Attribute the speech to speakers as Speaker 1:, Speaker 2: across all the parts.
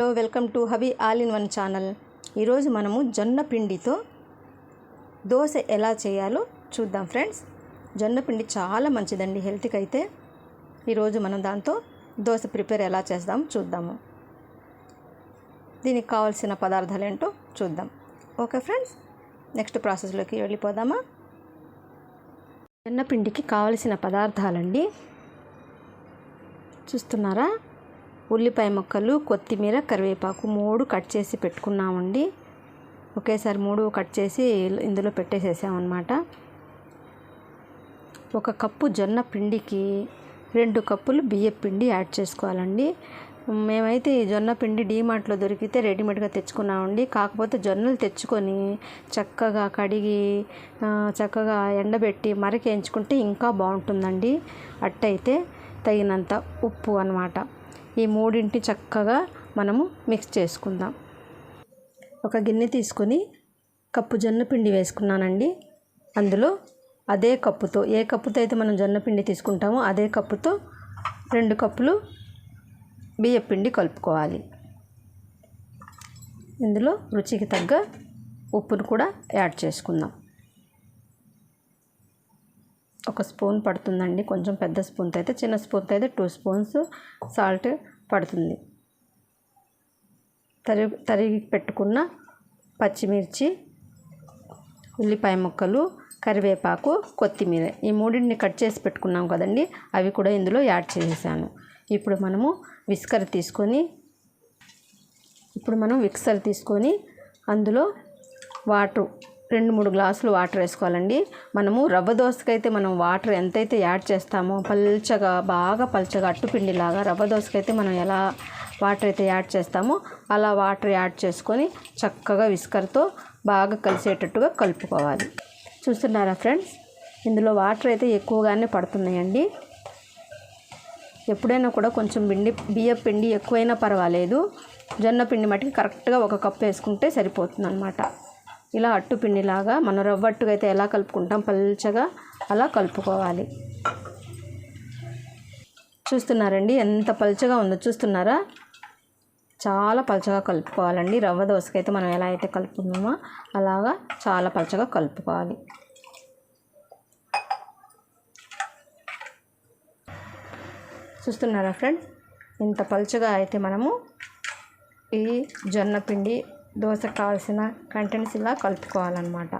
Speaker 1: Hello welcome to హవి all in one channel. ఈరోజు మనము జొన్న పిండితో దోశ ఎలా చేయాలో చూద్దాం ఫ్రెండ్స్. జొన్న పిండి చాలా మంచిదండి హెల్త్కి అయితే ఈరోజు మనం దాంతో దోశ ప్రిపేర్ ఎలా చేద్దాం చూద్దాము. దీనికి కావాల్సిన పదార్థాలు ఏంటో చూద్దాం. ఓకే ఫ్రెండ్స్ నెక్స్ట్ ప్రాసెస్లోకి వెళ్ళిపోదామా? జొన్న పిండికి కావలసిన పదార్థాలండి. చూస్తున్నారా? ఉల్లిపాయ ముక్కలు కొత్తిమీర కరివేపాకు మూడు కట్ చేసి పెట్టుకున్నామండి. ఒకేసారి మూడు కట్ చేసి ఇందులో పెట్టేసేసామన్నమాట. ఒక కప్పు జొన్న పిండికి రెండు కప్పులు బియ్య పిండి యాడ్ చేసుకోవాలండి. మేమైతే ఈ జొన్న పిండి డీమార్ట్లో దొరికితే రెడీమేడ్గా తెచ్చుకున్నామండి. కాకపోతే జొన్నలు తెచ్చుకొని చక్కగా కడిగి చక్కగా ఎండబెట్టి మరకేయించుకుంటే ఇంకా బాగుంటుందండి. అట్టయితే తగినంత ఉప్పు అనమాట ఈ మూడింటి చక్కగా మనము మిక్స్ చేసుకుందాం. ఒక గిన్నె తీసుకొని కప్పు జొన్న పిండి వేసుకున్నానండి. అందులో అదే కప్పుతో ఏ కప్పుతో అయితే మనం జొన్న పిండి తీసుకుంటామో అదే కప్పుతో రెండు కప్పులు బియ్యపిండి కలుపుకోవాలి. ఇందులో రుచికి తగ్గ ఉప్పును కూడా యాడ్ చేసుకుందాం. ఒక స్పూన్ పడుతుందండి. కొంచెం పెద్ద స్పూన్తో అయితే చిన్న స్పూన్తో అయితే టూ స్పూన్స్ సాల్ట్ పడుతుంది. తరి తరిగి పెట్టుకున్న పచ్చిమిర్చి ఉల్లిపాయ ముక్కలు కరివేపాకు కొత్తిమీర ఈ మూడింటిని కట్ చేసి పెట్టుకున్నాం కదండి. అవి కూడా ఇందులో యాడ్ చేసేసాను. ఇప్పుడు మనము విస్కర్ తీసుకొని ఇప్పుడు మనం విక్సర్ తీసుకొని అందులో వాటర్ రెండు మూడు గ్లాసులు వాటర్ వేసుకోవాలండి. మనము రవ్వ దోసకైతే మనం వాటర్ ఎంతైతే యాడ్ చేస్తామో పల్చగా బాగా పల్చగా అట్టుపిండిలాగా రవ్వ దోసకైతే మనం ఎలా వాటర్ అయితే యాడ్ చేస్తామో అలా వాటర్ యాడ్ చేసుకొని చక్కగా విస్కర్తో బాగా కలిసేటట్టుగా కలుపుకోవాలి. చూస్తున్నారా ఫ్రెండ్స్? ఇందులో వాటర్ అయితే ఎక్కువగానే పడుతున్నాయండి. ఎప్పుడైనా కూడా కొంచెం పిండి బియ్య పిండి ఎక్కువైనా పర్వాలేదు. జొన్న పిండి మట్టికి కరెక్ట్గా ఒక కప్ వేసుకుంటే సరిపోతుంది అనమాట ఇలా అట్టు పిండిలాగా మనం రవ్వట్టుగా అయితే ఎలా కలుపుకుంటాం పల్చగా అలా కలుపుకోవాలి. చూస్తున్నారండి ఎంత పల్చగా ఉందో చూస్తున్నారా? చాలా పలచగా కలుపుకోవాలండి. రవ్వ దోసకైతే మనం ఎలా అయితే కలుపుకున్నామో అలాగా చాలా పలచగా కలుపుకోవాలి. చూస్తున్నారా ఫ్రెండ్స్ ఇంత పలుచగా అయితే మనము ఈ జొన్న పిండి దోశకు కావాల్సిన కంటెంట్స్ ఇలా కలుపుకోవాలన్నమాట.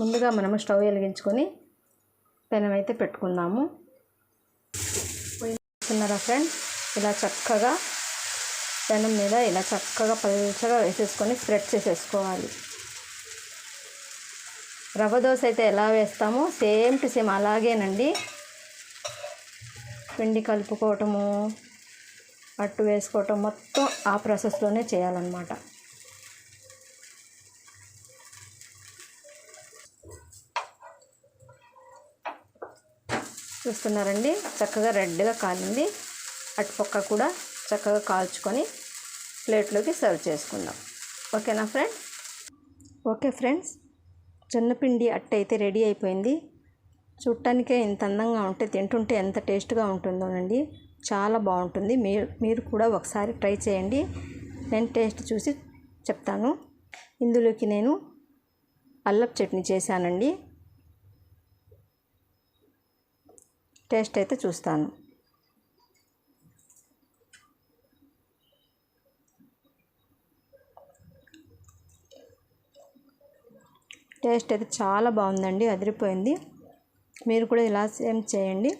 Speaker 1: ముందుగా మనము స్టవ్ వెలిగించుకొని పెనం అయితే పెట్టుకుందాము. చూస్తున్నారా ఫ్రెండ్స్ ఇలా చక్కగా పెనం మీద ఇలా చక్కగా పలుచగా వేసేసుకొని స్ప్రెడ్ చేసేసుకోవాలి. రవ్వ దోశ అయితే ఎలా వేస్తామో సేమ్ టు సేమ్ అలాగేనండి. పిండి కలుపుకోవటము అట్టు వేసుకోవటం మొత్తం ఆ ప్రాసెస్లోనే చేయాలన్నమాట. చూస్తున్నారండి? చక్కగా రెడ్గా కాలింది. అటుపక్క కూడా చక్కగా కాల్చుకొని ప్లేట్లోకి సర్వ్ చేసుకుందాం. ఓకేనా ఫ్రెండ్స్? Okay friends. జొన్నపిండి అట్ట అయితే రెడీ అయిపోయింది. చూడటానికే ఇంత అందంగా ఉంటే తింటుంటే ఎంత టేస్ట్గా ఉంటుందోనండి. చాలా బాగుంటుంది. మీరు మీరు కూడా ఒకసారి ట్రై చేయండి. నేను టేస్ట్ చూసి చెప్తాను. ఇందులోకి నేను అల్లపు చట్నీ చేశానండి. టేస్ట్ అయితే చూస్తాను. టేస్ట్ అయితే చాలా బాగుందండి. అదిరిపోయింది. మీరు కూడా ఇలా సేమ్ చేయండి.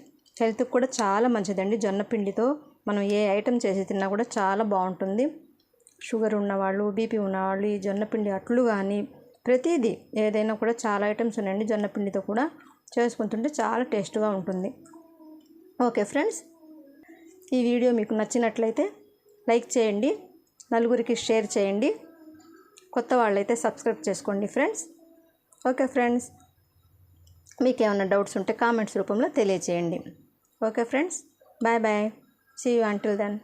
Speaker 1: హెల్త్కి కూడా చాలా మంచిదండి. జొన్న పిండితో మనం ఏ ఐటెం చేసి తిన్నా కూడా చాలా బాగుంటుంది. షుగర్ ఉన్నవాళ్ళు బీపీ ఉన్నవాళ్ళు ఈ జొన్న పిండి అట్లు కానీ ప్రతిదీ ఏదైనా కూడా చాలా ఐటమ్స్ ఉన్నాయండి. జొన్న పిండితో కూడా చేసుకుంటుంటే చాలా టేస్ట్గా ఉంటుంది. ఓకే ఫ్రెండ్స్ ఈ వీడియో మీకు నచ్చినట్లయితే లైక్ చేయండి నలుగురికి షేర్ చేయండి కొత్త వాళ్ళైతే సబ్స్క్రైబ్ చేసుకోండి ఫ్రెండ్స్. ఓకే ఫ్రెండ్స్ మీకు ఏమైనా డౌట్స్ ఉంటే కామెంట్స్ రూపంలో తెలియచేయండి. Okay friends, bye bye. See you until then.